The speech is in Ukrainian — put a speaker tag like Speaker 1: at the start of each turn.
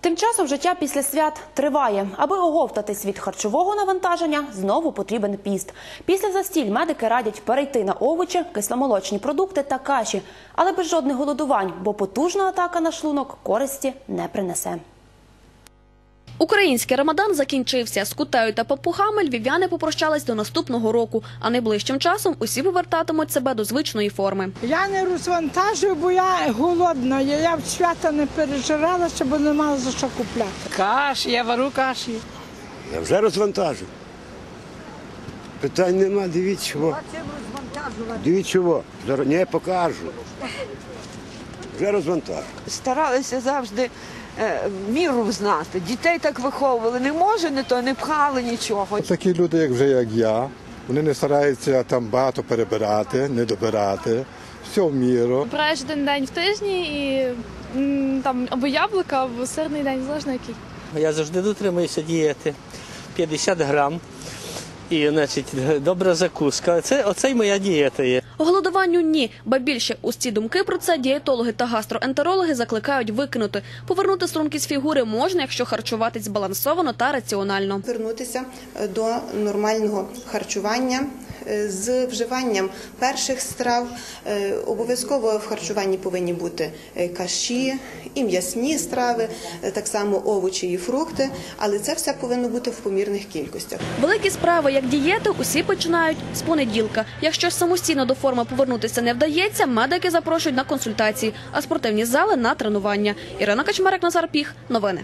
Speaker 1: Тим часом життя після свят триває. Аби оговтатись від харчового навантаження, знову потрібен піст. Після застіль медики радять перейти на овочі, кисломолочні продукти та каші, але без жодних голодувань, бо потужна атака на шлунок користі не принесе.
Speaker 2: Український рамадан закінчився. З кутею та папугами львів'яни попрощались до наступного року, а найближчим часом усі повертатимуть себе до звичної форми.
Speaker 3: Я не розвантажую, бо я голодна. Я, в свята не пережиралася, бо не мала за що купляти.
Speaker 4: Каші, я вару каші.
Speaker 5: Я вже розвантажу. Питань нема, дивіться чого. Дивіться чого. Зараз не покажу. Вже розвантажу.
Speaker 6: старалися завжди е, міру знати. Дітей так виховували. Не може, не то не пхали нічого.
Speaker 7: Такі люди, як вже як я, вони не стараються там багато перебирати, не добирати. Все в міру.
Speaker 8: Обираєш один день в тижні і там або яблука, або сирний день, залежно який.
Speaker 4: Я завжди дотримуюся дієти. 50 грам. І, значить, добра закуска. Це оце й моя дієта є.
Speaker 2: Голодуванню ні, ба більше усі думки про це дієтологи та гастроентерологи закликають викинути. Повернути стрункість фігури можна, якщо харчуватись збалансовано та раціонально.
Speaker 9: Вернутися е, до нормального харчування з вживанням перших страв. Е, Обов'язково в харчуванні повинні бути е, каші і м'ясні страви, е, так само овочі і фрукти, але це все повинно бути в помірних кількостях.
Speaker 2: Великі справи, як дієти, усі починають з понеділка. Якщо самостійно до форми повернутися не вдається, медики запрошують на консультації, а спортивні зали на тренування. Ірина Качмарик, Назар Піх. Новини.